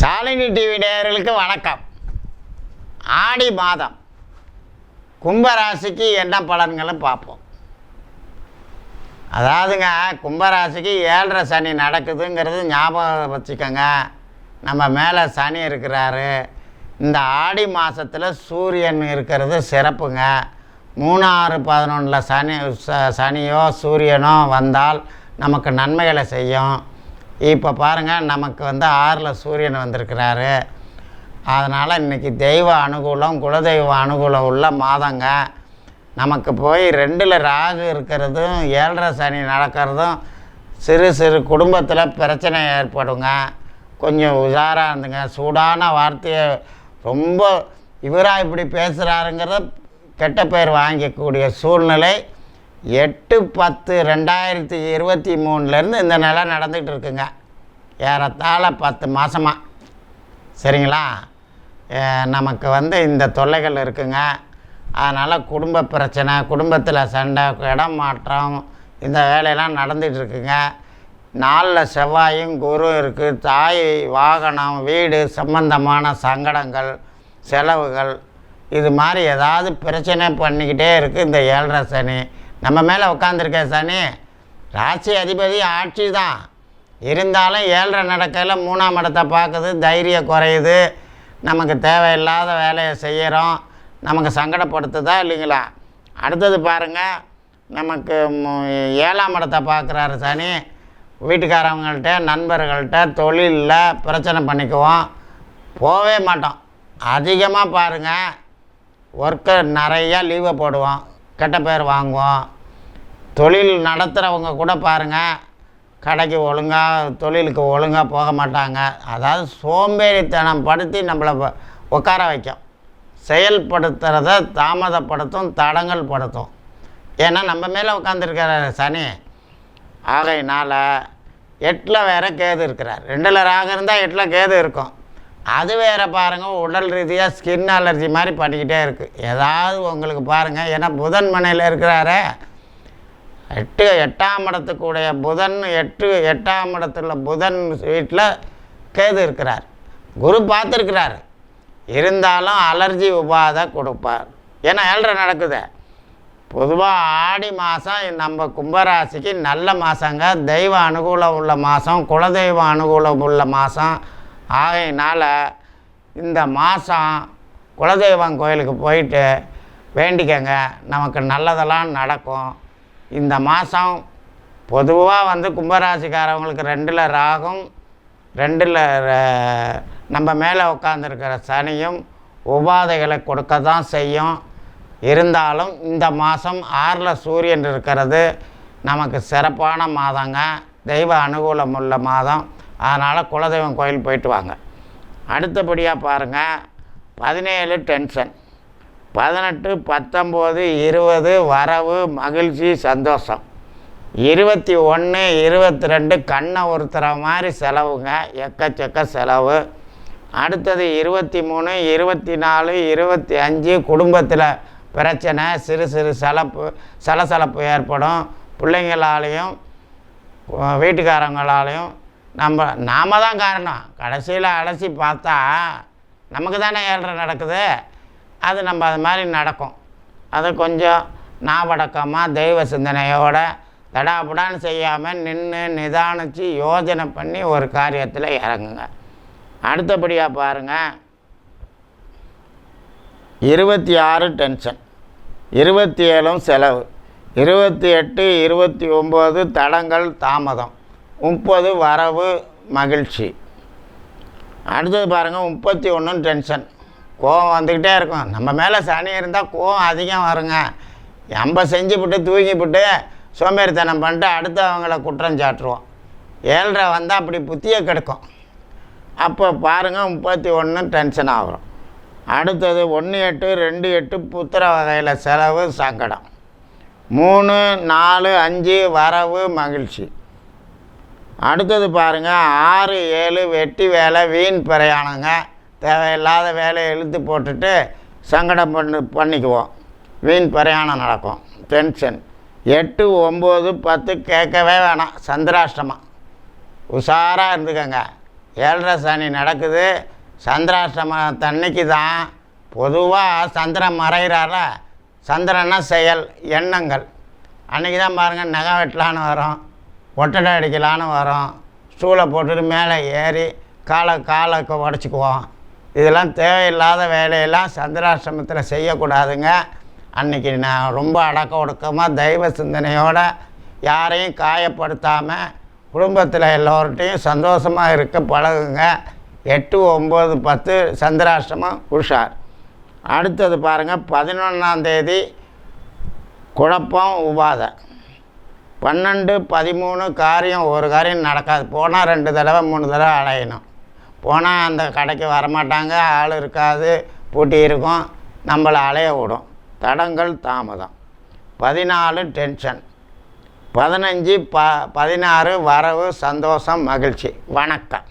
Shalini TV நேயர்களுக்கு வணக்கம். ஆடி மாதம். கும்பராசிக்கு என்ன பலன்களை பார்ப்போம். அதாவதுங்க கும்பராசிக்கு ஏழரை சனி நடக்குதுங்கிறது ஞாபகம் வச்சுக்கோங்க. நம்ம மேலே சனி இருக்கிறாரு. இந்த ஆடி மாதத்தில் சூரியன் இருக்கிறது சிறப்புங்க. மூணாறு பதினொன்றில் சனி ச- சனியோ சூரியனோ வந்தால் நமக்கு நன்மைகளை செய்யும். இப்போ பாருங்கள் நமக்கு வந்து ஆறில் சூரியன் வந்திருக்கிறாரு. அதனால் இன்றைக்கி தெய்வ அனுகூலம் குலதெய்வ அனுகூலம் உள்ள மாதங்க. நமக்கு போய் ரெண்டில் ராகு இருக்கிறதும் ஏழரை சனி நடக்கிறதும் சிறு சிறு குடும்பத்தில் பிரச்சனை ஏற்படுங்க. கொஞ்சம் உஷாராக இருந்துங்க. சூடான வார்த்தையை ரொம்ப இவராக இப்படி பேசுகிறாருங்கிறத கெட்ட பேர் வாங்கிக்கக்கூடிய சூழ்நிலை எட்டு பத்து ரெண்டாயிரத்தி இருபத்தி மூணுலேருந்து இந்த நிலை நடந்துகிட்டு இருக்குங்க. ஏறத்தாழ பத்து மாதமாக சரிங்களா? நமக்கு வந்து இந்த தொல்லைகள் இருக்குங்க. அதனால் குடும்ப பிரச்சனை குடும்பத்தில் சண்டை இடம் மாற்றம் இந்த வேலையெல்லாம் நடந்துகிட்டு இருக்குங்க. நாளில் செவ்வாயும் குரு இருக்குது தாய் வாகனம் வீடு சம்பந்தமான சங்கடங்கள் செலவுகள் இது மாதிரி ஏதாவது பிரச்சனை பண்ணிக்கிட்டே இருக்குது இந்த ஏழரை சனி. நம்ம மேலே உட்காந்துருக்க சனி ராசி அதிபதி ஆட்சி தான். இருந்தாலும் ஏழரை நடக்கையில் மூணாம் இடத்தை பார்க்குது தைரியம் குறையுது. நமக்கு தேவையில்லாத வேலையை செய்கிறோம் நமக்கு சங்கடப்படுத்துதா இல்லைங்களா? அடுத்தது பாருங்கள் நமக்கு ஏழாம் இடத்தை பார்க்குறாரு சனி. வீட்டுக்காரவங்கள்ட்ட நண்பர்கள்ட்ட தொழிலில் பிரச்சனை பண்ணிக்குவோம். போகவே மாட்டோம். அதிகமாக பாருங்கள் ஒர்க்கை நிறையா லீவை போடுவோம். கெட்ட பேர் வாங்குவோம். தொழில் நடத்துகிறவங்க கூட பாருங்கள் கடைக்கு ஒழுங்காக தொழிலுக்கு ஒழுங்காக போக மாட்டாங்க. அதாவது சோம்பேறித்தனம் படுத்தி நம்மளை உட்கார வைக்கும். செயல்படுத்துகிறத தாமதப்படுத்தும் தடங்கல் படுத்தும். ஏன்னா நம்ம மேலே உட்காந்துருக்கிற சனி ஆகையினால் எட்டில் வேறு கேது இருக்கிறார். ரெண்டில் ராகம் இருந்தால் எட்டில் கேது இருக்கும். அது வேறு பாருங்கள் உடல் ரீதியாக ஸ்கின் அலர்ஜி மாதிரி பண்ணிக்கிட்டே இருக்குது ஏதாவது உங்களுக்கு பாருங்கள் ஏன்னா புதன் மனையில் இருக்கிறாரே. எட்டு எட்டாம் இடத்துக்குடைய புதன் எட்டு எட்டாம் இடத்துல புதன் வீட்டில் கேது இருக்கிறார். குரு பார்த்துருக்கிறார். இருந்தாலும் அலர்ஜி உபாதை கொடுப்பார். ஏன்னா ஏழ்ரை நடக்குது. பொதுவாக ஆடி மாதம் நம்ம கும்பராசிக்கு நல்ல மாதங்க தெய்வ அனுகூலம் உள்ள மாதம் குலதெய்வ அனுகூலம் உள்ள மாதம் ஆகையினால் இந்த மாதம் குலதெய்வம் கோயிலுக்கு போயிட்டு வேண்டிக்கங்க. நமக்கு நல்லதெல்லாம் நடக்கும். இந்த மாதம் பொதுவாக வந்து கும்பராசிக்காரவங்களுக்கு ரெண்டில் ராகும் ரெண்டில் நம்ம மேலே உட்காந்துருக்கிற சனியும் உபாதைகளை கொடுக்க தான் செய்யும். இருந்தாலும் இந்த மாதம் ஆறில் சூரியன் இருக்கிறது நமக்கு சிறப்பான மாதங்க. தெய்வ அனுகூலம் உள்ள மாதம். அதனால் குலதெய்வம் கோயில் போயிட்டு வாங்க. அடுத்தபடியாக பாருங்கள் பதினேழு டென்ஷன். பதினெட்டு பத்தொம்போது இருபது வரவு மகிழ்ச்சி சந்தோஷம். இருபத்தி ஒன்று இருபத்தி ரெண்டு கண்ணை ஒருத்தர மாதிரி செலவுங்க எக்கச்சக்க செலவு. அடுத்தது இருபத்தி மூணு இருபத்தி நாலு இருபத்தி அஞ்சு குடும்பத்தில் பிரச்சனை சிறு சிறு சலப்பு சலசலப்பு ஏற்படும். பிள்ளைங்களாலேயும் வீட்டுக்காரங்களாலையும் நம்ம நாம தான் காரணம். கடைசியில் அலசி பார்த்தா நமக்கு தானே ஏழ்ரை நடக்குது? அது நம்ம அது மாதிரி நடக்கும். அது கொஞ்சம் நாவடக்கமாக தெய்வ சிந்தனையோட தடாபுடான்னு செய்யாமல் நின்று நிதானித்து யோஜனை பண்ணி ஒரு காரியத்தில் இறங்குங்க. அடுத்தபடியாக பாருங்கள் இருபத்தி ஆறு டென்ஷன் இருபத்தி ஏழும் செலவு. இருபத்தி எட்டு இருபத்தி ஒம்பது தடங்கள் தாமதம். முப்பது வரவு மகிழ்ச்சி. அடுத்தது பாருங்கள் முப்பத்தி ஒன்றும் டென்ஷன் கோவம் வந்துக்கிட்டே இருக்கும். நம்ம மேலே சனி இருந்தால் கோவம் அதிகம் வருங்க. நம்ம செஞ்சுவிட்டு தூங்கிவிட்டு சோம்பேறித்தனம் பண்ணிட்டு அடுத்தவங்கள குற்றம் சாட்டுருவோம் ஏழ்ரை வந்தால் அப்படி புத்தியை கெடுக்கும். அப்போ பாருங்கள் முப்பத்தி ஒன்று டென்ஷன் ஆகும். அடுத்தது ஒன்று எட்டு ரெண்டு எட்டு புத்திர வகையில் செலவு சங்கடம். மூணு நாலு அஞ்சு வரவு மகிழ்ச்சி. அடுத்தது பாருங்கள் ஆறு ஏழு வெட்டி வேலை வீண் பிரயாணங்க. தேவையில்லாத வேலையை இழுத்து போட்டுட்டு சங்கடம் பண்ணு பண்ணிக்குவோம். வீண் பிரயாணம் நடக்கும். டென்ஷன் எட்டு ஒம்பது பத்து கேட்கவே வேணாம். சந்திராஷ்டமம். உஷாராக இருந்துக்கங்க. ஏழரை சனி நடக்குது. சந்திராஷ்டமத்தன்னைக்கு தான். பொதுவாக சந்திரன் மறைகிறார சந்திரன்னா செயல் எண்ணங்கள். அன்றைக்கி தான் பாருங்கள் நகை வெட்டலான்னு வரும். ஒட்டடை அடிக்கலான்னு வரும். ஸ்டூலை போட்டுட்டு மேலே ஏறி காலை காலை உடச்சிக்குவோம். இதெல்லாம் தேவையில்லாத வேலையெல்லாம் சந்திராஷ்டமத்தில் செய்யக்கூடாதுங்க. அன்றைக்கி நான் ரொம்ப அடக்க ஒடுக்கமாக தெய்வ சிந்தனையோடு யாரையும் காயப்படுத்தாமல் குடும்பத்தில் எல்லோர்ட்டையும் சந்தோஷமாக இருக்க பழகுங்க. எட்டு ஒம்பது பத்து சந்திராஷ்டமம் உஷார் அடுத்தது பாருங்கள் பதினொன்றாம் தேதி குழப்பம் உபாதை. பன்னெண்டு பதிமூணு காரியம் ஒரு காரியம் நடக்காது. போனால் ரெண்டு தடவை மூணு தடவை அலையணும். போனால் அந்த கடைக்கு வரமாட்டாங்க ஆள் இருக்காது பூட்டி இருக்கும். நம்மளை அலைய விடும். தடங்கள் தாமதம். பதினாலு டென்ஷன். பதினஞ்சு ப பதினாறு வரவு சந்தோஷம் மகிழ்ச்சி. வணக்கம்.